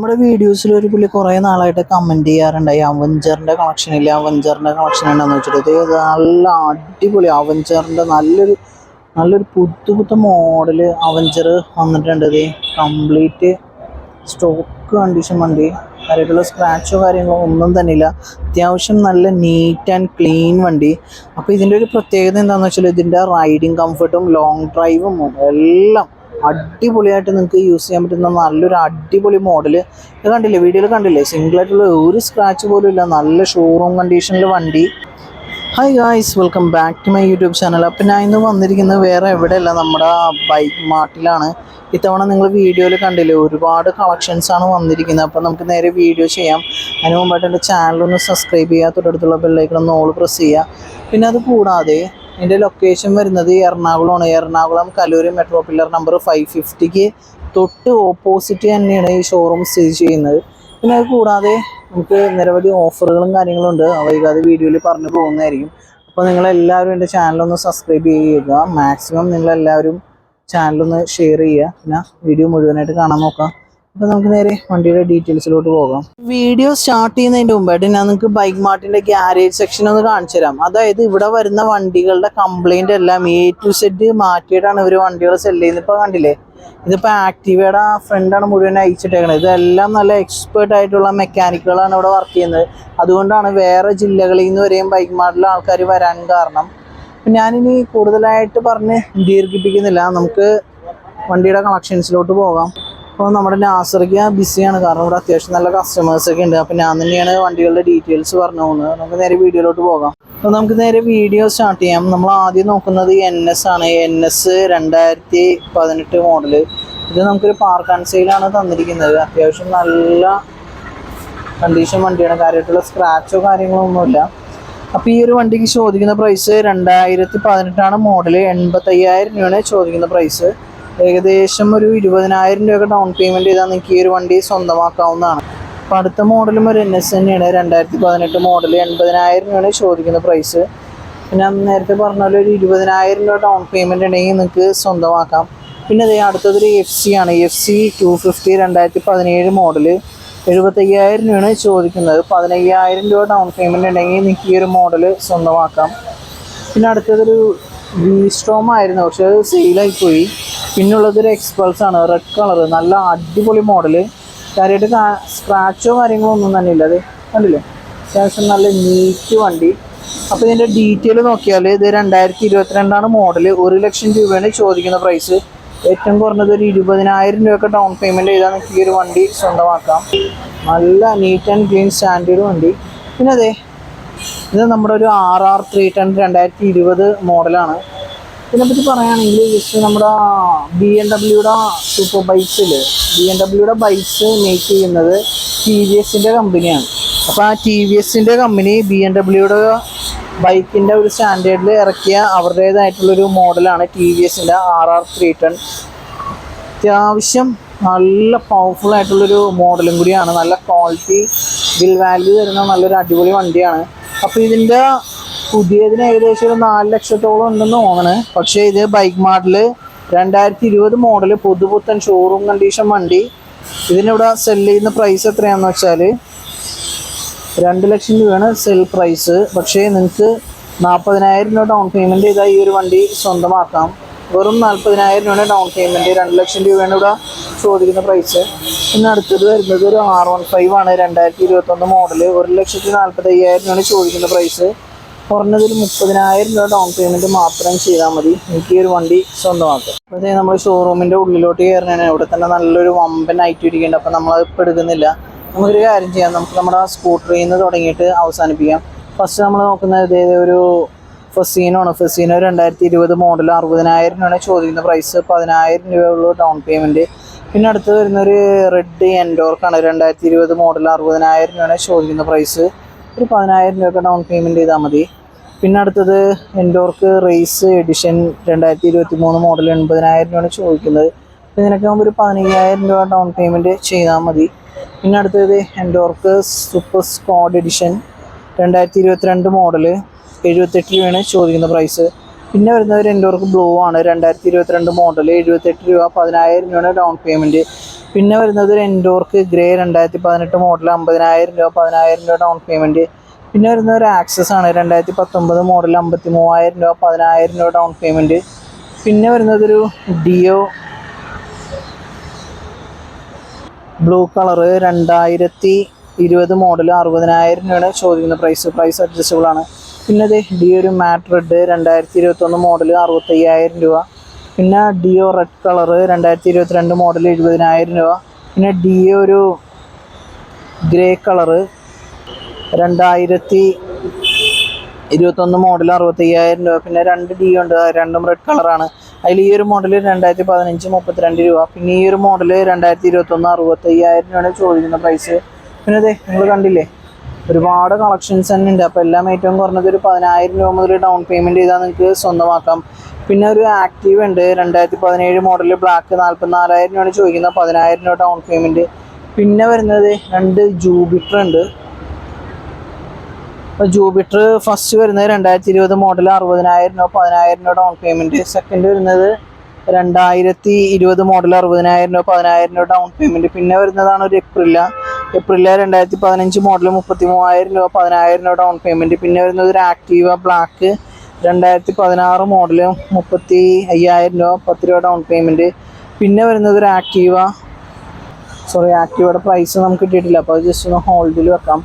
നമ്മുടെ വീഡിയോസിൽ ഒരു പുള്ളി കുറേ നാളായിട്ട് കമന്റ് ചെയ്യാറുണ്ടായി. അവഞ്ചറിന്റെ കളക്ഷൻ ഇല്ല? അവഞ്ചറിന്റെ കളക്ഷൻ ഉണ്ടെന്ന് വെച്ചിട്ട്. ഇത് നല്ല അടിപൊളി അവഞ്ചറിന്റെ നല്ലൊരു നല്ലൊരു പുത്തു പുത്ത മോഡൽ അവഞ്ചർ വന്നിട്ടുണ്ട് ഇത് കംപ്ലീറ്റ് സ്റ്റോക്ക് കണ്ടീഷൻ വണ്ടി. കാര്യമായിട്ടുള്ള സ്ക്രാച്ചോ കാര്യങ്ങളോ ഒന്നും തന്നെ ഇല്ല. അത്യാവശ്യം നല്ല നീറ്റ് ആൻഡ് ക്ലീൻ വണ്ടി. അപ്പോൾ ഇതിന്റെ ഒരു പ്രത്യേകത എന്താണെന്ന് വെച്ചാൽ ഇതിന്റെ റൈഡിങ് കംഫർട്ടും ലോങ് ഡ്രൈവും എല്ലാം അടിപൊളിയായിട്ട് നിങ്ങൾക്ക് യൂസ് ചെയ്യാൻ പറ്റുന്ന നല്ലൊരു അടിപൊളി മോഡൽ ഇത് കണ്ടില്ലേ? വീഡിയോയിൽ കണ്ടില്ലേ? സിംഗിൾ ആയിട്ടുള്ള ഒരു സ്ക്രാച്ച് പോലും ഇല്ല. നല്ല ഷോറൂം കണ്ടീഷനിൽ വണ്ടി. Hi guys welcome back to my YouTube channel അപ്പം ഞാൻ ഇന്ന് വന്നിരിക്കുന്നത് വേറെ എവിടെയല്ല നമ്മുടെ ബൈക്ക് മാർട്ടിലാണ് ഇത്തവണ നിങ്ങൾ വീഡിയോയിൽ കണ്ടില്ലേ ഒരുപാട് കളക്ഷൻസാണ് വന്നിരിക്കുന്നത്. അപ്പം നമുക്ക് നേരെ വീഡിയോ ചെയ്യാം. അതിന് മുമ്പായിട്ട് എന്റെ ചാനലൊന്ന് സബ്സ്ക്രൈബ് ചെയ്യുക. തൊട്ടടുത്തുള്ള ബെല്ലൈക്കൺ ഓൾ പ്രസ് ചെയ്യുക. പിന്നെ അത് കൂടാതെ എന്റെ ലൊക്കേഷൻ വരുന്നത് എറണാകുളമാണ്. എറണാകുളം കലൂരി മെട്രോ പില്ലർ നമ്പർ ഫൈവ് ഫിഫ്റ്റിക്ക് തൊട്ട് ഓപ്പോസിറ്റ് തന്നെയാണ് ഈ ഷോറൂം സ്ഥിതി ചെയ്യുന്നത്. പിന്നെ അത് കൂടാതെ നമുക്ക് നിരവധി ഓഫറുകളും കാര്യങ്ങളും ഉണ്ട്. വൈകാതെ വീഡിയോയിൽ പറഞ്ഞു പോകുന്നതായിരിക്കും. അപ്പോൾ നിങ്ങളെല്ലാവരും എന്റെ ചാനലൊന്ന് സബ്സ്ക്രൈബ് ചെയ്യുക. മാക്സിമം നിങ്ങളെല്ലാവരും ചാനലൊന്ന് ഷെയർ ചെയ്യുക. പിന്നെ വീഡിയോ മുഴുവനായിട്ട് കാണാൻ നോക്കാം അപ്പോൾ നമുക്ക് നേരെ വണ്ടിയുടെ ഡീറ്റെയിൽസിലോട്ട് പോകാം. വീഡിയോ സ്റ്റാർട്ട് ചെയ്യുന്നതിന്റെ മുമ്പായിട്ട് ഞാൻ നിങ്ങൾക്ക് ബൈക്ക് മാർട്ടിന്റെ ഗ്യാരേജ് സെക്ഷൻ ഒന്ന് കാണിച്ചു തരാം. അതായത് ഇവിടെ വരുന്ന വണ്ടികളുടെ കംപ്ലൈന്റ് എല്ലാം എ ടു സെഡ് മാറ്റിയിട്ടാണ് ഇവർ വണ്ടികൾ സെൽ ചെയ്യുന്നത്. ഇപ്പോൾ കണ്ടില്ലേ? ഇതിപ്പോൾ ആക്റ്റീവയുടെ ഫ്രണ്ടാണ് മുഴുവൻ അയച്ചിട്ടേക്കണത്. ഇതെല്ലാം നല്ല എക്സ്പേർട്ട് ആയിട്ടുള്ള മെക്കാനിക്കുകളാണ് ഇവിടെ വർക്ക് ചെയ്യുന്നത്. അതുകൊണ്ടാണ് വേറെ ജില്ലകളിൽ നിന്ന് വരെയും ബൈക്ക് മാർട്ടിലെ ആൾക്കാർ വരാൻ കാരണം. അപ്പം ഞാനിനി കൂടുതലായിട്ട് പറഞ്ഞ് ദീർഘിപ്പിക്കുന്നില്ല. നമുക്ക് വണ്ടിയുടെ കളക്ഷൻസിലോട്ട് പോകാം. അപ്പോൾ നമ്മുടെ നാസറിക്ക് ബിസിയാണ്. കാരണം ഇവിടെ അത്യാവശ്യം നല്ല കസ്റ്റമേഴ്സ് ഒക്കെ ഉണ്ട്. അപ്പോൾ ഞാൻ തന്നെയാണ് വണ്ടികളുടെ ഡീറ്റെയിൽസ് പറഞ്ഞു പോകുന്നത്. നമുക്ക് നേരെ വീഡിയോയിലോട്ട് പോകാം. അപ്പോൾ നമുക്ക് നേരെ വീഡിയോ സ്റ്റാർട്ട് ചെയ്യാം. നമ്മൾ ആദ്യം നോക്കുന്നത് എൻ എസ് ആണ്. എൻ എസ് രണ്ടായിരത്തി പതിനെട്ട് മോഡൽ ഇത് നമുക്കൊരു പാർക്ക് ആൻഡ് സെയിലാണ് തന്നിരിക്കുന്നത്. അത്യാവശ്യം നല്ല കണ്ടീഷൻ വണ്ടിയാണ്. കാര്യമായിട്ടുള്ള സ്ക്രാച്ചോ കാര്യങ്ങളോ ഒന്നുമില്ല. അപ്പോൾ ഈ ഒരു വണ്ടിക്ക് ചോദിക്കുന്ന പ്രൈസ് രണ്ടായിരത്തി പതിനെട്ടാണ് മോഡൽ എൺപത്തയ്യായിരം രൂപയാണ് ചോദിക്കുന്ന പ്രൈസ് ഏകദേശം ഒരു ഇരുപതിനായിരം രൂപയൊക്കെ ഡൗൺ പേയ്മെന്റ് ചെയ്താൽ നിങ്ങൾക്ക് ഈ ഒരു വണ്ടി സ്വന്തമാക്കാവുന്നതാണ്. അപ്പോൾ അടുത്ത മോഡലും ഒരു എൻ എസ് തന്നെയാണ്. രണ്ടായിരത്തി പതിനെട്ട് മോഡൽ എൺപതിനായിരം രൂപയാണ് ചോദിക്കുന്ന പ്രൈസ് പിന്നെ നേരത്തെ പറഞ്ഞ പോലെ ഒരു ഇരുപതിനായിരം രൂപ ഡൗൺ പേയ്മെന്റ് ഉണ്ടെങ്കിൽ നിങ്ങൾക്ക് സ്വന്തമാക്കാം. പിന്നെ അതേ അടുത്തതൊരു എഫ് സി ആണ്. എഫ് സി ടു ഫിഫ്റ്റി രണ്ടായിരത്തി പതിനേഴ് മോഡൽ എഴുപത്തയ്യായിരം രൂപയാണ് ചോദിക്കുന്നത്. പതിനയ്യായിരം രൂപ ഡൗൺ പേയ്മെന്റ് ഉണ്ടെങ്കിൽ നിങ്ങൾക്ക് ഈ ഒരു മോഡൽ സ്വന്തമാക്കാം. പിന്നെ അടുത്തതൊരു വി സ്ട്രോം ആയിരുന്നു. പക്ഷേ അത് സെയിലായി പോയി പിന്നുള്ളതൊരു എക്സ്പൾസ് ആണ്. റെഡ് കളർ നല്ല അടിപൊളി മോഡൽ കാര്യമായിട്ട് സ്ക്രാച്ചോ കാര്യങ്ങളോ ഒന്നും തന്നെ ഇല്ല. അത് കണ്ടില്ലേ? അത്യാവശ്യം നല്ല നീറ്റ് വണ്ടി. അപ്പോൾ ഇതിന്റെ ഡീറ്റെയിൽ നോക്കിയാൽ ഇത് രണ്ടായിരത്തി ഇരുപത്തിരണ്ടാണ് മോഡൽ ഒരു ലക്ഷം രൂപയാണ് ചോദിക്കുന്ന പ്രൈസ് ഏറ്റവും കുറഞ്ഞത് ഒരു ഇരുപതിനായിരം രൂപയൊക്കെ ഡൗൺ പേയ്മെന്റ് ചെയ്താൽ നിങ്ങൾക്ക് ഈ ഒരു വണ്ടി സ്വന്തമാക്കാം. നല്ല നീറ്റ് ആൻഡ് ക്ലീൻ സ്റ്റാൻഡേർഡ് വണ്ടി. പിന്നെ അതെ ഇത് നമ്മുടെ ഒരു ആർ ആർ ത്രീ ടെൻ രണ്ടായിരത്തി ഇരുപത് മോഡലാണ് ഇതിനെപ്പറ്റി പറയുകയാണെങ്കിൽ ജസ്റ്റ് നമ്മുടെ ബി എം ഡബ്ല്യൂടെ സൂപ്പർ ബൈക്സിൽ ബി എം ഡബ്ല്യൂടെ ബൈക്സ് മേക്ക് ചെയ്യുന്നത് ടി വി എസിന്റെ കമ്പനിയാണ് അപ്പോൾ ആ ടി വി എസിന്റെ കമ്പനി ബി എം ഡബ്ല്യൂടെ ബൈക്കിന്റെ ഒരു സ്റ്റാൻഡേർഡിൽ ഇറക്കിയ അവരുടേതായിട്ടുള്ളൊരു മോഡലാണ് ടി വി എസിന്റെ ആർ ആർ ത്രീ ടെൻ അത്യാവശ്യം നല്ല പവർഫുൾ ആയിട്ടുള്ളൊരു മോഡലും കൂടിയാണ്. നല്ല ക്വാളിറ്റി ബിൽ വാല്യൂ തരുന്ന നല്ലൊരു അടിപൊളി വണ്ടിയാണ്. അപ്പോൾ ഇതിന്റെ പുതിയതിന് ഏകദേശം ഒരു നാല് ലക്ഷത്തോളം ഉണ്ടെന്ന് തോന്നണേ. പക്ഷേ ഇത് ബൈക്ക് മാഡൽ രണ്ടായിരത്തി ഇരുപത് മോഡൽ പുതുപുത്തൻ ഷോറൂം കണ്ടീഷൻ വണ്ടി. ഇതിനിവിടെ സെൽ ചെയ്യുന്ന പ്രൈസ് എത്രയാണെന്ന് വെച്ചാൽ രണ്ട് ലക്ഷം രൂപയാണ് സെൽ പ്രൈസ് പക്ഷേ നിങ്ങൾക്ക് നാൽപ്പതിനായിരം രൂപ ഡൗൺ പേയ്മെന്റ് ചെയ്താൽ ഈ ഒരു വണ്ടി സ്വന്തമാക്കാം. വെറും നാൽപ്പതിനായിരം രൂപയാണ് ഡൗൺ പേയ്മെന്റ് രണ്ട് ലക്ഷം രൂപയാണ് ഇവിടെ ചോദിക്കുന്ന പ്രൈസ് പിന്നെ അടുത്തത് വരുന്നത് ഒരു ആർ വൺ ഫൈവ് ആണ്. രണ്ടായിരത്തി ഇരുപത്തൊന്ന് മോഡൽ ഒരു ലക്ഷത്തി നാൽപ്പത്തി അയ്യായിരം രൂപയാണ് ചോദിക്കുന്ന പ്രൈസ് കുറഞ്ഞത് ഒരു മുപ്പതിനായിരം രൂപ ഡൗൺ പേയ്മെന്റ് മാത്രം ചെയ്താൽ മതി. എനിക്ക് ഈ ഒരു വണ്ടി സ്വന്തമാക്കാം. പക്ഷേ നമ്മൾ ഷോറൂമിന്റെ ഉള്ളിലോട്ട് കയറുന്നതിന് ഇവിടെ തന്നെ നല്ലൊരു വമ്പൻ ഐറ്റ് ഇരിക്കുന്നുണ്ട്. അപ്പോൾ നമ്മളത് ഇപ്പോൾ എടുക്കുന്നില്ല. നമുക്കൊരു കാര്യം ചെയ്യാം. നമുക്ക് നമ്മുടെ സ്കൂട്ടറിൽ നിന്ന് തുടങ്ങിയിട്ട് അവസാനിപ്പിക്കാം. ഫസ്റ്റ് നമ്മൾ നോക്കുന്നത് ഒരു ഫസീനാണ് ഫസീനോ രണ്ടായിരത്തി ഇരുപത് മോഡൽ അറുപതിനായിരം രൂപയാണ് ചോദിക്കുന്ന പ്രൈസ് പതിനായിരം രൂപയുള്ളൂ ഡൗൺ പേയ്മെന്റ് പിന്നെ അടുത്ത് വരുന്നൊരു റെഡ് എൻഡോർക്കാണ് രണ്ടായിരത്തി ഇരുപത് മോഡൽ അറുപതിനായിരം രൂപയാണ് ചോദിക്കുന്ന പ്രൈസ് ഒരു പതിനായിരം രൂപയൊക്കെ ഡൗൺ പേയ്മെന്റ് ചെയ്താൽ മതി. പിന്നെ അടുത്തത് എൻഡോർക്ക് റേസ് എഡിഷൻ രണ്ടായിരത്തി ഇരുപത്തി മൂന്ന് മോഡൽ എൺപതിനായിരം രൂപയാണ് ചോദിക്കുന്നത്. അപ്പോൾ ഇതിനൊക്കെ ആകുമ്പോൾ ഒരു പതിനയ്യായിരം രൂപ ഡൗൺ പേയ്മെന്റ് ചെയ്താൽ മതി. പിന്നെ അടുത്തത് എൻഡോർക്ക് സൂപ്പർ സ്ക്വാഡ് എഡിഷൻ രണ്ടായിരത്തി ഇരുപത്തിരണ്ട് മോഡൽ എഴുപത്തെട്ട് രൂപയാണ് ചോദിക്കുന്ന പ്രൈസ് പിന്നെ വരുന്നത് എൻഡോർക്ക് ബ്ലൂ ആണ് രണ്ടായിരത്തി ഇരുപത്തിരണ്ട് മോഡൽ എഴുപത്തെട്ട് രൂപ പതിനായിരം രൂപയാണ് ഡൗൺ പേയ്മെന്റ് പിന്നെ വരുന്നത് എൻഡോർക്ക് ഗ്രേ രണ്ടായിരത്തി പതിനെട്ട് മോഡൽ അമ്പതിനായിരം രൂപ പതിനായിരം രൂപ ഡൗൺ പേയ്മെന്റ് പിന്നെ വരുന്ന ഒരു ആക്സസ് ആണ്. രണ്ടായിരത്തി പത്തൊമ്പത് മോഡൽ അമ്പത്തി മൂവായിരം രൂപ പതിനായിരം രൂപ ഡൗൺ പേയ്മെന്റ് പിന്നെ വരുന്നതൊരു ഡിയോ ബ്ലൂ കളർ രണ്ടായിരത്തി ഇരുപത് മോഡൽ അറുപതിനായിരം രൂപയാണ് ചോദിക്കുന്ന പ്രൈസ് പ്രൈസ് അഡ്ജസ്റ്റബിൾ ആണ്. പിന്നെ അത് ഡിയോ ഒരു മാറ്റ് റെഡ് രണ്ടായിരത്തി ഇരുപത്തൊന്ന് മോഡൽ അറുപത്തയ്യായിരം രൂപ. പിന്നെ ഡിയോ റെഡ് കളർ രണ്ടായിരത്തി ഇരുപത്തിരണ്ട് മോഡൽ എഴുപതിനായിരം രൂപ. പിന്നെ ഡിയോ ഒരു ഗ്രേ കളറ് രണ്ടായിരത്തി ഇരുപത്തൊന്ന് മോഡൽ അറുപത്തി അയ്യായിരം രൂപ. പിന്നെ രണ്ട് ഡി ഉണ്ട്. രണ്ടും റെഡ് കളറാണ് അതിൽ ഈ ഒരു മോഡൽ രണ്ടായിരത്തി പതിനഞ്ച് മുപ്പത്തിരണ്ട് രൂപ. പിന്നെ ഈ ഒരു മോഡൽ രണ്ടായിരത്തി ഇരുപത്തൊന്ന് അറുപത്തയ്യായിരം രൂപയാണ് ചോദിക്കുന്ന പ്രൈസ് പിന്നെ അതെ നിങ്ങൾ കണ്ടില്ലേ? ഒരുപാട് കളക്ഷൻസ് തന്നെ ഉണ്ട്. അപ്പോൾ എല്ലാം ഏറ്റവും കുറഞ്ഞത് ഒരു പതിനായിരം രൂപ മുതൽ ഡൗൺ പേയ്മെന്റ് ചെയ്താൽ നിങ്ങൾക്ക് സ്വന്തമാക്കാം. പിന്നെ ഒരു ആക്റ്റീവ് ഉണ്ട്. രണ്ടായിരത്തി പതിനേഴ് മോഡൽ ബ്ലാക്ക് നാൽപ്പത്തിനാലായിരം രൂപയാണ് ചോദിക്കുന്നത് പതിനായിരം രൂപ ഡൗൺ പേയ്മെന്റ് പിന്നെ വരുന്നത് രണ്ട് ജൂബിറ്റർ ഉണ്ട്. ജൂബിറ്റർ ഫസ്റ്റ് വരുന്നത് രണ്ടായിരത്തി ഇരുപത് മോഡൽ അറുപതിനായിരം രൂപ പതിനായിരം രൂപ ഡൗൺ പേയ്മെന്റ് സെക്കൻഡ് വരുന്നത് രണ്ടായിരത്തി ഇരുപത് മോഡൽ അറുപതിനായിരം രൂപ പതിനായിരം രൂപ ഡൗൺ പേയ്മെന്റ് പിന്നെ വരുന്നതാണ് ഒരു എപ്രില എപ്രില രണ്ടായിരത്തി പതിനഞ്ച് മോഡൽ മുപ്പത്തി മൂവായിരം രൂപ പതിനായിരം രൂപ ഡൗൺ പേയ്മെന്റ് പിന്നെ വരുന്നത് ഒരു ആക്റ്റീവ ബ്ലാക്ക് രണ്ടായിരത്തി പതിനാറ് മോഡൽ മുപ്പത്തി അയ്യായിരം രൂപ പത്ത് രൂപ ഡൗൺ പേയ്മെന്റ് പിന്നെ വരുന്നത് ഒരു ആക്റ്റീവ സോറി ആക്റ്റീവയുടെ പ്രൈസ് നമുക്ക് കിട്ടിയിട്ടില്ല. അപ്പോൾ അത് ജസ്റ്റ് ഒന്ന് ഹോൾഡിൽ വെക്കാം.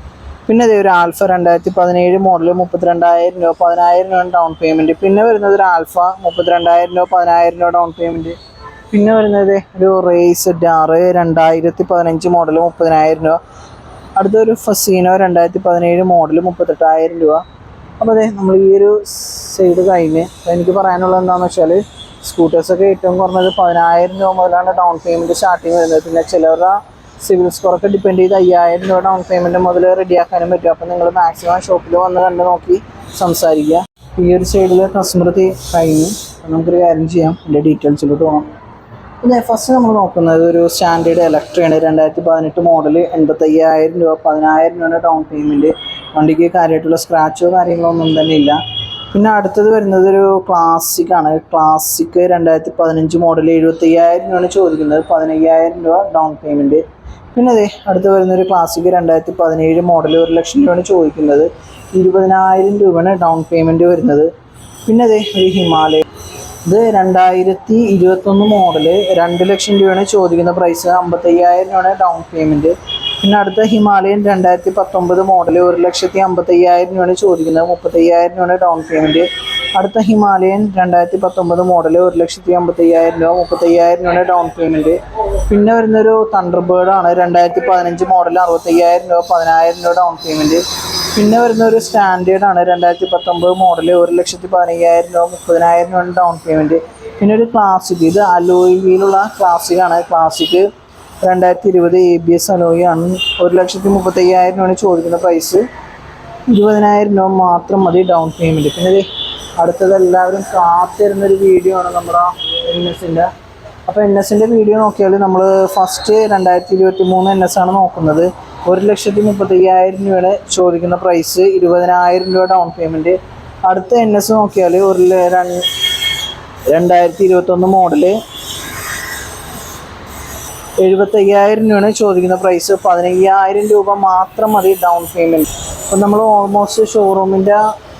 പിന്നെ ഇതേ ഒരു ആൽഫ രണ്ടായിരത്തി പതിനേഴ് മോഡൽ മുപ്പത്തിരണ്ടായിരം രൂപ പതിനായിരം രൂപ ഡൗൺ പേയ്മെന്റ് പിന്നെ വരുന്നത് ഒരു ആൽഫ മുപ്പത്തിരണ്ടായിരം രൂപ പതിനായിരം രൂപ ഡൗൺ പേയ്മെന്റ് പിന്നെ വരുന്നത് ഒരു റേസ് ഡാറ് രണ്ടായിരത്തി പതിനഞ്ച് മോഡൽ മുപ്പതിനായിരം രൂപ. അടുത്തൊരു ഫസീനോ രണ്ടായിരത്തി പതിനേഴ് മോഡൽ മുപ്പത്തെട്ടായിരം രൂപ. അപ്പോൾ അതെ നമ്മൾ ഈ ഒരു സൈഡ് കഴിഞ്ഞ് അപ്പോൾ എനിക്ക് പറയാനുള്ളത് എന്താണെന്ന് വെച്ചാൽ സ്കൂട്ടേഴ്സൊക്കെ ഏറ്റവും കുറഞ്ഞത് പതിനായിരം രൂപ മുതലാണ് ഡൗൺ പേയ്മെന്റ് സ്റ്റാർട്ടിങ് വരുന്നത്. പിന്നെ ചിലവരുടെ സിവിൽ സ്കോറൊക്കെ ഡിപ്പെൻഡ് ചെയ്ത് അയ്യായിരം രൂപ ഡൗൺ പേയ്മെന്റ് മുതൽ റെഡിയാക്കാനും പറ്റും. അപ്പോൾ നിങ്ങൾ മാക്സിമം ഷോപ്പിൽ വന്ന് കണ്ട് നോക്കി സംസാരിക്കുക. ഈ ഒരു സൈഡിൽ കസ്റ്റമർ കഴിഞ്ഞു നമുക്കൊരു കാര്യം ചെയ്യാം. എന്റെ ഡീറ്റെയിൽസിലോട്ട് പോകാം പിന്നെ ഫസ്റ്റ് നമ്മൾ നോക്കുന്നത് ഒരു സ്റ്റാൻഡേർഡ് ഇലക്ട്രിയാണ് രണ്ടായിരത്തി പതിനെട്ട് മോഡൽ എൺപത്തയ്യായിരം രൂപ പതിനായിരം രൂപ ഡൗൺ പേയ്മെന്റ് വണ്ടിക്ക് കാര്യമായിട്ടുള്ള സ്ക്രാച്ചോ കാര്യങ്ങളോ ഒന്നും തന്നെ ഇല്ല. പിന്നെ അടുത്തത് വരുന്നത് ഒരു ക്ലാസിക് ആണ്. ക്ലാസിക് രണ്ടായിരത്തി പതിനഞ്ച് മോഡൽ എഴുപത്തി അയ്യായിരം രൂപയാണ് ചോദിക്കുന്നത്. പതിനയ്യായിരം രൂപ ഡൗൺ പേയ്മെന്റ് പിന്നെ അതെ അടുത്ത് വരുന്ന ഒരു ക്ലാസിക് രണ്ടായിരത്തി പതിനേഴ് മോഡൽ ഒരു ലക്ഷം രൂപയാണ് ചോദിക്കുന്നത്. ഇരുപതിനായിരം രൂപയാണ് ഡൗൺ പേയ്മെന്റ് വരുന്നത്. പിന്നെ അതെ ഒരു ഹിമാലയ. ഇത് രണ്ടായിരത്തി ഇരുപത്തൊന്ന് മോഡൽ രണ്ട് ലക്ഷം രൂപയാണ് ചോദിക്കുന്ന പ്രൈസ് അമ്പത്തയ്യായിരം രൂപയാണ് ഡൗൺ പേയ്മെന്റ് പിന്നെ അടുത്ത ഹിമാലയൻ രണ്ടായിരത്തി പത്തൊമ്പത് മോഡൽ ഒരു ലക്ഷത്തി അമ്പത്തയ്യായിരം രൂപയാണ് ചോദിക്കുന്നത്. മുപ്പത്തയ്യായിരം രൂപയാണ് ഡൗൺ പേയ്മെന്റ് അടുത്ത ഹിമാലയൻ രണ്ടായിരത്തി പത്തൊമ്പത് മോഡൽ ഒരു ലക്ഷത്തി അമ്പത്തയ്യായിരം രൂപ മുപ്പത്തയ്യായിരം രൂപയാണ് ഡൗൺ പേയ്മെന്റ് പിന്നെ വരുന്നൊരു തണ്ടർബേർഡ് ആണ്. രണ്ടായിരത്തി പതിനഞ്ച് മോഡൽ അറുപത്തയ്യായിരം രൂപ പതിനായിരം രൂപ ഡൗൺ പേയ്മെന്റ് പിന്നെ വരുന്ന ഒരു സ്റ്റാൻഡേർഡ് ആണ്. രണ്ടായിരത്തി പത്തൊമ്പത് മോഡൽ ഒരു ലക്ഷത്തി പതിനയ്യായിരം രൂപ മുപ്പതിനായിരം രൂപ ഡൗൺ പേയ്മെന്റ് പിന്നെ ഒരു ക്ലാസിക് ഇത് അലോയിലുള്ള ക്ലാസിക്കാണ് ക്ലാസിക് രണ്ടായിരത്തി ഇരുപത് എ ബി എസ് അലോയാണ് ഒരു ലക്ഷത്തി മുപ്പത്തയ്യായിരം രൂപയാണ് ചോദിക്കുന്ന പ്രൈസ് ഇരുപതിനായിരം രൂപ മാത്രം മതി ഡൗൺ പേയ്മെന്റ് പിന്നെ അടുത്തത് എല്ലാവരും കാത്തിരുന്നൊരു വീഡിയോ ആണ് നമ്മുടെ എൻ എസിന്റെ അപ്പോൾ എൻ എസിന്റെ വീഡിയോ നോക്കിയാൽ നമ്മൾ ഫസ്റ്റ് രണ്ടായിരത്തി ഇരുപത്തി മൂന്ന് എൻ എസ് ആണ് നോക്കുന്നത്. ഒരു ലക്ഷത്തി മുപ്പത്തയ്യായിരം രൂപയുടെ ചോദിക്കുന്ന പ്രൈസ് ഇരുപതിനായിരം രൂപ ഡൗൺ പേയ്മെന്റ് അടുത്ത എൻ എസ് നോക്കിയാൽ ഒരു രണ്ടായിരത്തി ഇരുപത്തൊന്ന് മോഡൽ എഴുപത്തയ്യായിരം രൂപയാണ് ചോദിക്കുന്ന പ്രൈസ് പതിനയ്യായിരം രൂപ മാത്രം മതി ഡൗൺ പേയ്മെന്റ് അപ്പം നമ്മൾ ഓൾമോസ്റ്റ് ഷോറൂമിന്റെ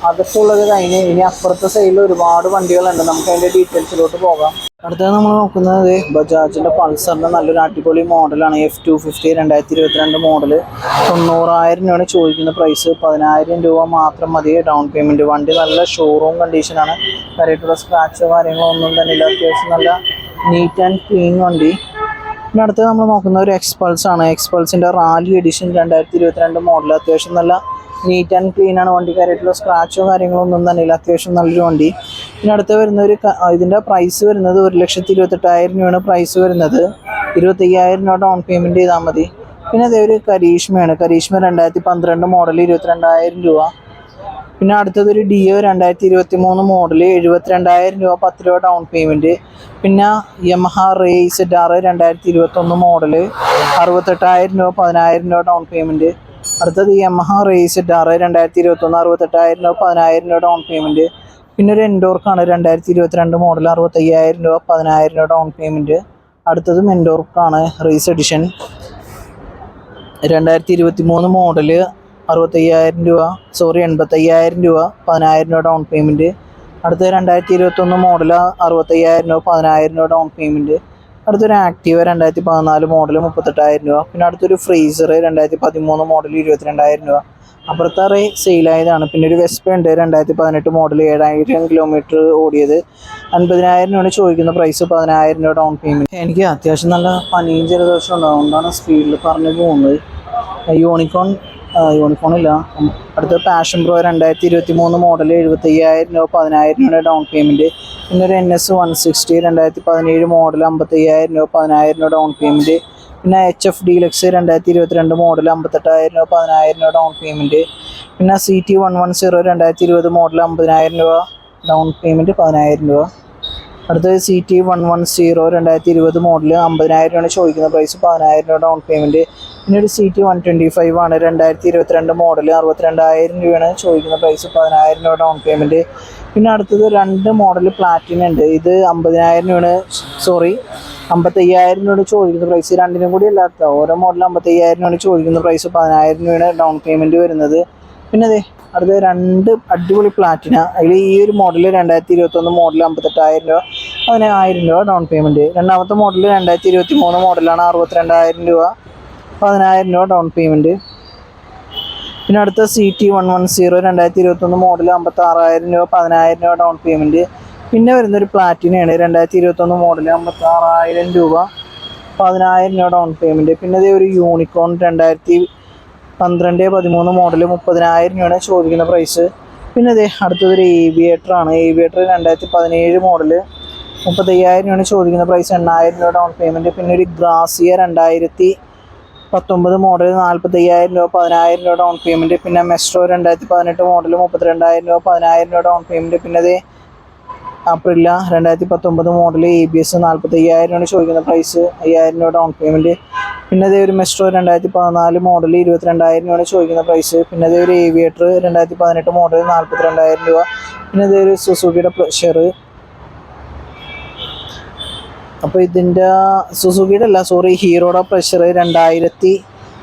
അകത്തുള്ളത് കഴിഞ്ഞ് ഇനി അപ്പുറത്തെ സൈഡിൽ ഒരുപാട് വണ്ടികളുണ്ട്. നമുക്ക് അതിന്റെ ഡീറ്റെയിൽസിലോട്ട് പോകാം. അടുത്തത് നമ്മൾ നോക്കുന്നത് ബജാജിന്റെ പൾസറിന്റെ നല്ലൊരു അടിപൊളി മോഡലാണ്. എഫ് ടു ഫിഫ്റ്റി രണ്ടായിരത്തി ഇരുപത്തിരണ്ട് മോഡൽ തൊണ്ണൂറായിരം രൂപയാണ് ചോദിക്കുന്ന പ്രൈസ് പതിനായിരം രൂപ മാത്രം മതി ഡൗൺ പേയ്മെന്റ് വണ്ടി നല്ല ഷോറൂം കണ്ടീഷനാണ് കാര്യമായിട്ടുള്ള സ്ക്രാച്ചോ കാര്യങ്ങളോ ഒന്നും തന്നെ ഇല്ല. അത്യാവശ്യം നല്ല നീറ്റ് ആൻഡ് ക്ലീൻ വണ്ടി. പിന്നെ അടുത്ത് നമ്മൾ നോക്കുന്ന ഒരു എക്സ്പൾസ് ആണ്. എക്സ്പൾസിന്റെ റാലി എഡിഷൻ രണ്ടായിരത്തി ഇരുപത്തിരണ്ട് മോഡൽ അത്യാവശ്യം നല്ല നീറ്റ് ആൻഡ് ക്ലീൻ ആണ് വണ്ടി കാര്യമായിട്ടുള്ള സ്ക്രാച്ചോ കാര്യങ്ങളോ ഒന്നും തന്നെ ഇല്ല. അത്യാവശ്യം നല്ലൊരു വണ്ടി. പിന്നെ അടുത്ത് വരുന്ന ഒരു ഇതിന്റെ പ്രൈസ് വരുന്നത് ഒരു ലക്ഷത്തി ഇരുപത്തെട്ടായിരം രൂപയാണ് പ്രൈസ് വരുന്നത്. ഇരുപത്തയ്യായിരം രൂപ ഡൗൺ പേയ്മെന്റ് ചെയ്താൽ മതി. പിന്നെ അതേ ഒരു കരീഷ്മയാണ്. കരീഷ്മ രണ്ടായിരത്തി പന്ത്രണ്ട് മോഡൽ ഇരുപത്തിരണ്ടായിരം രൂപ. പിന്നെ അടുത്തത് ഒരു ഡിയോ രണ്ടായിരത്തി ഇരുപത്തി മൂന്ന് മോഡൽ എഴുപത്തിരണ്ടായിരം രൂപ പത്ത് രൂപ ഡൗൺ പേയ്മെന്റ് പിന്നെ യമഹ റേസ് ആറ് രണ്ടായിരത്തി ഇരുപത്തൊന്ന് മോഡൽ അറുപത്തെട്ടായിരം രൂപ പതിനായിരം രൂപ ഡൗൺ പേയ്മെന്റ് അടുത്തത് യമഹ റേസ് ആറ് രണ്ടായിരത്തി ഇരുപത്തൊന്ന് അറുപത്തെട്ടായിരം രൂപ പതിനായിരം രൂപ ഡൗൺ പേയ്മെന്റ് പിന്നെ ഒരു എൻഡോർക്കാണ് രണ്ടായിരത്തി ഇരുപത്തിരണ്ട് മോഡൽ അറുപത്തയ്യായിരം രൂപ പതിനായിരം രൂപ ഡൗൺ പേയ്മെന്റ് അടുത്തത് മെൻഡോർക്കാണ് റേസ് എഡിഷൻ രണ്ടായിരത്തി ഇരുപത്തി മൂന്ന് മോഡൽ അറുപത്തയ്യായിരം രൂപ സോറി എൺപത്തയ്യായിരം രൂപ പതിനായിരം രൂപ ഡൗൺ പേയ്മെന്റ് അടുത്ത രണ്ടായിരത്തി ഇരുപത്തൊന്ന് മോഡൽ അറുപത്തയ്യായിരം രൂപ പതിനായിരം രൂപ ഡൗൺ പേയ്മെന്റ് അടുത്തൊരു ആക്റ്റീവ രണ്ടായിരത്തി പതിനാല് മോഡൽ മുപ്പത്തെട്ടായിരം രൂപ. പിന്നെ അടുത്തൊരു ഫ്രീസർ രണ്ടായിരത്തി പതിമൂന്ന് മോഡൽ ഇരുപത്തിരണ്ടായിരം രൂപ. അപ്പുറത്തെ സെയിലായതാണ് പിന്നെ ഒരു വെസ്പ ഉണ്ട് രണ്ടായിരത്തി പതിനെട്ട് മോഡൽ ഏഴായിരം കിലോമീറ്റർ ഓടിയത്. അൻപതിനായിരം രൂപയാണ് ചോദിക്കുന്ന പ്രൈസ് പതിനായിരം രൂപ ഡൗൺ പേയ്മെന്റ് എനിക്ക് അത്യാവശ്യം നല്ല പനിയും ജലദോഷം ഉണ്ട്. അതുകൊണ്ടാണ് സ്പീഡിൽ പറഞ്ഞു പോകുന്നത്. യൂണിക്കോൺ യൂണിക്കോൺ ഇല്ല. അടുത്ത പാഷൻ പ്രോ രണ്ടായിരത്തി ഇരുപത്തി മൂന്ന് മോഡൽ എഴുപത്തി അയ്യായിരം രൂപ പതിനായിരം രൂപ ഡൗൺ പേയ്മെന്റ് പിന്നെ ഒരു എൻ എസ് വൺ സിക്സ്റ്റി രണ്ടായിരത്തി പതിനേഴ് മോഡൽ അമ്പത്തി അയ്യായിരം രൂപ പതിനായിരം രൂപ ഡൗൺ പേയ്മെന്റ് പിന്നെ എച്ച് എഫ് ഡീലക്സ് രണ്ടായിരത്തി ഇരുപത്തിരണ്ട് മോഡൽ അമ്പത്തെട്ടായിരം രൂപ പതിനായിരം രൂപ ഡൗൺ പേയ്മെന്റ് പിന്നെ C T one one zero രണ്ടായിരത്തി ഇരുപത് മോഡൽ അമ്പതിനായിരം രൂപ ഡൗൺ പേയ്മെന്റ് പതിനായിരം രൂപ. അടുത്തത് C T one one zero രണ്ടായിരത്തി ഇരുപത് മോഡൽ അമ്പതിനായിരം രൂപയാണ് ചോദിക്കുന്ന പ്രൈസ് പതിനായിരം രൂപ ഡൗൺ പേയ്മെന്റ് പിന്നെ ഒരു C T one twenty five ആണ്. രണ്ടായിരത്തി ഇരുപത്തിരണ്ട് മോഡൽ അറുപത്തിരണ്ടായിരം രൂപയാണ് ചോദിക്കുന്ന പ്രൈസ് പതിനായിരം രൂപ ഡൗൺ പേയ്മെന്റ് പിന്നെ അടുത്തത് രണ്ട് മോഡൽ പ്ലാറ്റിന ഉണ്ട്. ഇത് അമ്പതിനായിരം രൂപയാണ്. സോറി അമ്പത്തയ്യായിരം രൂപയാണ് ചോദിക്കുന്ന പ്രൈസ് രണ്ടിനും കൂടി അല്ലാത്ത ഓരോ മോഡൽ അമ്പത്തയ്യായിരം രൂപയാണ് ചോദിക്കുന്ന പ്രൈസ് പതിനായിരം രൂപയാണ് ഡൗൺ പേയ്മെന്റ് വരുന്നത്. പിന്നെ അതെ അടുത്ത രണ്ട് അടിപൊളി പ്ലാറ്റിന അതിൽ ഈ ഒരു മോഡൽ രണ്ടായിരത്തി ഇരുപത്തൊന്ന് മോഡൽ അമ്പത്തെട്ടായിരം രൂപ. അതിന് ആയിരം രൂപ ഡൗൺ പേയ്മെന്റ് രണ്ടാമത്തെ മോഡൽ രണ്ടായിരത്തി ഇരുപത്തി മൂന്ന് മോഡലാണ് അറുപത്തിരണ്ടായിരം രൂപ. പതിനായിരം രൂപ ഡൗൺ പേയ്മെന്റ് പിന്നെ അടുത്ത C T one one zero രണ്ടായിരത്തി ഇരുപത്തൊന്ന് മോഡൽ അമ്പത്താറായിരം രൂപ പതിനായിരം രൂപ ഡൗൺ പേയ്മെന്റ് പിന്നെ വരുന്നൊരു പ്ലാറ്റിനയാണ് രണ്ടായിരത്തി ഇരുപത്തൊന്ന് മോഡൽ അമ്പത്താറായിരം രൂപ പതിനായിരം രൂപ ഡൗൺ പേയ്മെന്റ് പിന്നെ ഇതേ ഒരു യൂണിക്കോൺ രണ്ടായിരത്തി പന്ത്രണ്ട് പതിമൂന്ന് മോഡൽ മുപ്പതിനായിരം രൂപയാണ് ചോദിക്കുന്ന പ്രൈസ് പിന്നെ ഇതേ അടുത്തതൊരു ഏവിയേറ്റർ ആണ്. ഏവിയേറ്റർ രണ്ടായിരത്തി പതിനേഴ് മോഡൽ മുപ്പത്തയ്യായിരം രൂപയാണ് ചോദിക്കുന്ന പ്രൈസ് എണ്ണായിരം രൂപ ഡൗൺ പേയ്മെന്റ് പിന്നെ ഒരു ഗ്രാസിയ രണ്ടായിരത്തി പത്തൊമ്പത് മോഡൽ നാൽപ്പത്തി അയ്യായിരം രൂപ പതിനായിരം രൂപ ഡൗൺ പേയ്മെന്റ് പിന്നെ മെസ്ട്രോ രണ്ടായിരത്തി പതിനെട്ട് മോഡൽ മുപ്പത്തിരണ്ടായിരം രൂപ പതിനായിരം രൂപ ഡൗൺ പേയ്മെന്റ് പിന്നെ അത് അപ്രില്ല രണ്ടായിരത്തി പത്തൊമ്പത് മോഡൽ എ ബി എസ് നാൽപ്പത്തി അയ്യായിരം രൂപയാണ് ചോദിക്കുന്ന പ്രൈസ് അയ്യായിരം രൂപ ഡൗൺ പേയ്മെന്റ് പിന്നെ അതേ ഒരു മെസ്ട്രോ രണ്ടായിരത്തി പതിനാല് മോഡൽ ഇരുപത്തിരണ്ടായിരം രൂപയാണ് ചോദിക്കുന്ന പ്രൈസ് പിന്നെ അതേ ഒരു ഏവിയേറ്റർ രണ്ടായിരത്തി പതിനെട്ട് മോഡൽ നാൽപ്പത്തി രണ്ടായിരം രൂപ പിന്നെ അതേ ഒരു സുസുക്കിയുടെ പ്രഷർ അപ്പോൾ ഇതിന്റെ സുസുക്കിയുടെ അല്ല സോറി ഹീറോയുടെ പ്രഷർ രണ്ടായിരത്തി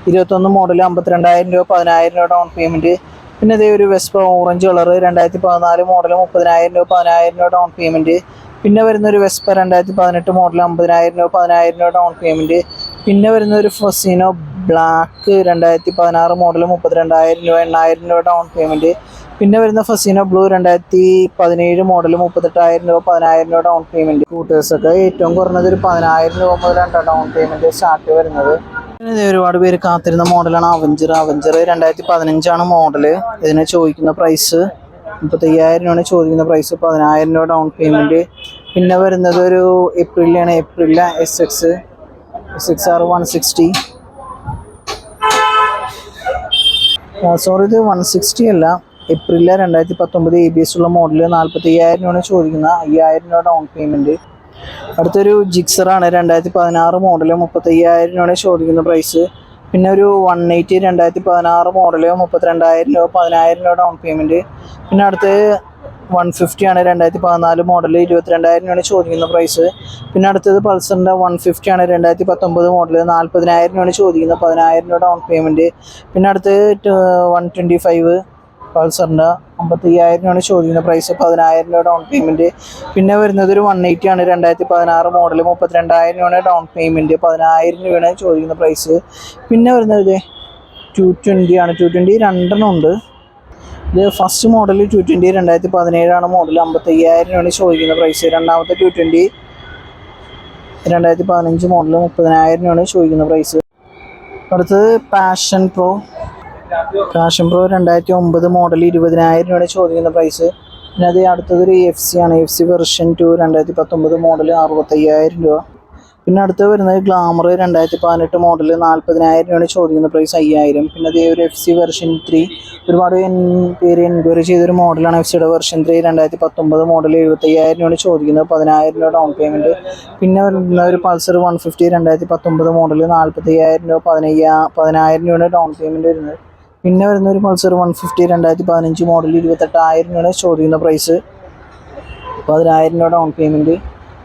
ഇരുപത്തൊന്ന് മോഡൽ അമ്പത്തിരണ്ടായിരം രൂപ പതിനായിരം രൂപ ഡൗൺ പേയ്മെന്റ് പിന്നെ ഇതേ ഒരു വെസ്പ ഓറഞ്ച് കളർ രണ്ടായിരത്തി പതിനാല് മോഡൽ മുപ്പതിനായിരം രൂപ പതിനായിരം രൂപ ഡൗൺ പേയ്മെന്റ് പിന്നെ വരുന്ന ഒരു വെസ്പ രണ്ടായിരത്തി പതിനെട്ട് മോഡൽ അമ്പതിനായിരം രൂപ പതിനായിരം രൂപ ഡൗൺ പേയ്മെന്റ് പിന്നെ വരുന്ന ഒരു ഫസീനോ ബ്ലാക്ക് രണ്ടായിരത്തി പതിനാറ് മോഡൽ മുപ്പത്തിരണ്ടായിരം രൂപ എണ്ണായിരം രൂപ ഡൗൺ പേയ്മെന്റ് പിന്നെ വരുന്ന ഫസീനോ ബ്ലൂ രണ്ടായിരത്തി പതിനേഴ് മോഡൽ മുപ്പത്തെട്ടായിരം രൂപ പതിനായിരം രൂപ ഡൗൺ പേയ്മെന്റ് സ്കൂട്ടേഴ്സൊക്കെ ഏറ്റവും കുറഞ്ഞത് ഒരു പതിനായിരം രൂപ മുതലാണ് ഡൗൺ പേയ്മെന്റ് സ്റ്റാർട്ട് വരുന്നത്. പിന്നെ ഒരുപാട് പേര് കാത്തിരുന്ന മോഡലാണ് അവഞ്ചർ അവഞ്ചർ രണ്ടായിരത്തി പതിനഞ്ചാണ് മോഡൽ ഇതിനെ ചോദിക്കുന്ന പ്രൈസ് മുപ്പത്തയ്യായിരം രൂപയാണ് ചോദിക്കുന്ന പ്രൈസ് പതിനായിരം രൂപ ഡൗൺ പേയ്മെന്റ് പിന്നെ വരുന്നത് ഒരു ഏപ്രിലാണ് Aprilia S X S X R one sixty sorry ഇത് വൺ സിക്സ്റ്റി അല്ല. ഏപ്രിലിലെ രണ്ടായിരത്തി പത്തൊമ്പത് എ ബി എസ് ഉള്ള മോഡൽ നാൽപ്പത്തി അയ്യായിരം രൂപയാണ് ചോദിക്കുന്നത്. അയ്യായിരം രൂപ ഡൗൺ പേയ്മെന്റ് അടുത്തൊരു ജിക്സറാണ് രണ്ടായിരത്തി പതിനാറ് മോഡൽ മുപ്പത്തയ്യായിരം രൂപയാണ് ചോദിക്കുന്ന പ്രൈസ് പിന്നെ ഒരു വൺ എയ്റ്റി രണ്ടായിരത്തി പതിനാറ് മോഡൽ മുപ്പത്തിരണ്ടായിരം രൂപ പതിനായിരം രൂപ ഡൗൺ പേയ്മെന്റ് പിന്നെ അടുത്ത് വൺ ഫിഫ്റ്റി ആണ്. രണ്ടായിരത്തി പതിനാല് മോഡൽ ഇരുപത്തിരണ്ടായിരം രൂപയാണ് ചോദിക്കുന്ന പ്രൈസ് പിന്നെ അടുത്തത് പൾസറിന്റെ വൺ ഫിഫ്റ്റി ആണ്. രണ്ടായിരത്തി പത്തൊമ്പത് മോഡൽ നാൽപ്പതിനായിരം രൂപയാണ് ചോദിക്കുന്നത് പതിനായിരം രൂപ ഡൗൺ പേയ്മെന്റ് പിന്നെ അടുത്ത് വൺ ട്വന്റി ഫൈവ് പൾസറിന്റെ അമ്പത്തയ്യായിരം രൂപയാണ് ചോദിക്കുന്ന പ്രൈസ് പതിനായിരം രൂപ ഡൗൺ പേയ്മെന്റ് പിന്നെ വരുന്നത് ഒരു വൺ എയ്റ്റി ആണ്. രണ്ടായിരത്തി പതിനാറ് മോഡൽ മുപ്പത്തിരണ്ടായിരം രൂപയാണ് ഡൗൺ പേയ്മെന്റ് പതിനായിരം രൂപയാണ് ചോദിക്കുന്ന പ്രൈസ് പിന്നെ വരുന്നത് ടു ട്വന്റി ആണ്. ടു ട്വന്റി രണ്ടെണ്ണം ഉണ്ട്. ഇത് ഫസ്റ്റ് മോഡൽ ടു ട്വന്റി രണ്ടായിരത്തി പതിനേഴാണ് മോഡൽ അമ്പത്തയ്യായിരം രൂപയാണ് ചോദിക്കുന്ന പ്രൈസ് രണ്ടാമത്തെ ടു ട്വന്റി രണ്ടായിരത്തി പതിനഞ്ച് മോഡൽ മുപ്പതിനായിരം രൂപയാണ് ചോദിക്കുന്ന പ്രൈസ് അടുത്തത് പാഷൻ പ്രോ പാഷൻ പ്രോ രണ്ടായിരത്തി ഒമ്പത് മോഡൽ ഇരുപതിനായിരം രൂപയാണ് ചോദിക്കുന്ന പ്രൈസ് പിന്നെ അത് അടുത്തതൊരു എഫ് സി ആണ്. എഫ് സി വെർഷൻ ടു രണ്ടായിരത്തി പത്തൊമ്പത് മോഡൽ അറുപത്തയ്യായിരം രൂപ. പിന്നെ അടുത്ത് വരുന്നത് ഗ്ലാമർ രണ്ടായിരത്തി പതിനെട്ട് മോഡൽ നാൽപ്പതിനായിരം രൂപയാണ് ചോദിക്കുന്ന പ്രൈസ് അയ്യായിരം. പിന്നെ അതേ ഒരു എഫ് സി വെർഷൻ ത്രീ ഒരുപാട് പേര് എൻക്വയറി ചെയ്തൊരു മോഡലാണ് എഫ് സിയുടെ വെർഷൻ ത്രീ രണ്ടായിരത്തി പത്തൊമ്പത് മോഡൽ എഴുപത്തയ്യായിരം രൂപയാണ് ചോദിക്കുന്നത് പതിനായിരം രൂപ ഡൗൺ പേയ്മെന്റ് പിന്നെ വരുന്ന ഒരു പൾസർ വൺ ഫിഫ്റ്റി രണ്ടായിരത്തി പത്തൊമ്പത് മോഡൽ നാൽപ്പത്തയ്യായിരം രൂപ പതിനയ്യ പതിനായിരം രൂപയാണ് ഡൗൺ പേയ്മെന്റ് വരുന്നത്. പിന്നെ വരുന്ന ഒരു പൾസർ വൺ ഫിഫ്റ്റി രണ്ടായിരത്തി പതിനഞ്ച് മോഡൽ ഇരുപത്തെട്ടായിരം രൂപയാണ് ചോദിക്കുന്ന പ്രൈസ് പതിനായിരം രൂപ ഡൗൺ പേയ്മെന്റ്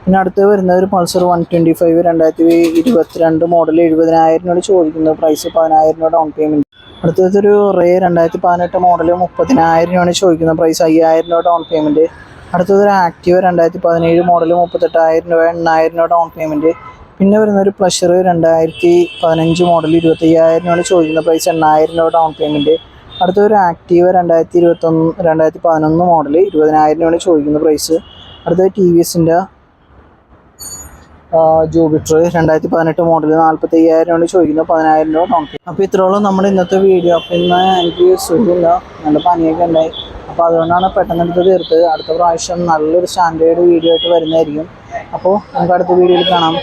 പിന്നെ അടുത്ത് വരുന്ന ഒരു പൾസർ വൺ ട്വന്റി ഫൈവ് രണ്ടായിരത്തി ഇരുപത്തിരണ്ട് മോഡൽ എഴുപതിനായിരം രൂപ ചോദിക്കുന്ന പ്രൈസ് പതിനായിരം രൂപ ഡൗൺ പേയ്മെന്റ് അടുത്തതൊരു റേ രണ്ടായിരത്തി പതിനെട്ട് മോഡൽ മുപ്പതിനായിരം രൂപയാണ് ചോദിക്കുന്ന പ്രൈസ് അയ്യായിരം രൂപ ഡൗൺ പേയ്മെന്റ് അടുത്തതൊരു ആക്റ്റീവ് രണ്ടായിരത്തി പതിനേഴ് മോഡൽ മുപ്പത്തെട്ടായിരം രൂപ എണ്ണായിരം രൂപ ഡൗൺ പേയ്മെന്റ് പിന്നെ വരുന്ന ഒരു പ്ലഷർ രണ്ടായിരത്തി പതിനഞ്ച് മോഡൽ ഇരുപത്തയ്യായിരം രൂപയാണ് ചോദിക്കുന്ന പ്രൈസ് എണ്ണായിരം രൂപ ഡൗൺ പേയ്മെന്റ് അടുത്തൊരു ആക്റ്റീവ് രണ്ടായിരത്തി ഇരുപത്തൊന്ന് രണ്ടായിരത്തി പതിനൊന്ന് മോഡൽ ഇരുപതിനായിരം രൂപയാണ് ചോദിക്കുന്ന പ്രൈസ് അടുത്ത ടി വി എസിന്റെ ജൂബിറ്റർ രണ്ടായിരത്തി പതിനെട്ട് മോഡൽ നാൽപ്പത്തി അയ്യായിരം രൂപയാണ് ചോദിക്കുന്നത്. പതിനായിരം രൂപ ഡൗൺ പേയ്മെന്റ് അപ്പോൾ ഇത്രയോളം നമ്മുടെ ഇന്നത്തെ വീഡിയോ അപ്പോൾ ഇന്ന് എനിക്ക് സുഖമില്ല. നല്ല പനിയൊക്കെ ഉണ്ടായി. അപ്പോൾ അതുകൊണ്ടാണ് പെട്ടെന്ന് എടുത്ത് തീർത്ത് അടുത്ത പ്രാവശ്യം നല്ലൊരു സ്റ്റാൻഡേർഡ് വീഡിയോ ആയിട്ട് വരുന്നതായിരിക്കും. അപ്പോൾ നമുക്ക് അടുത്ത വീഡിയോയിൽ കാണാം.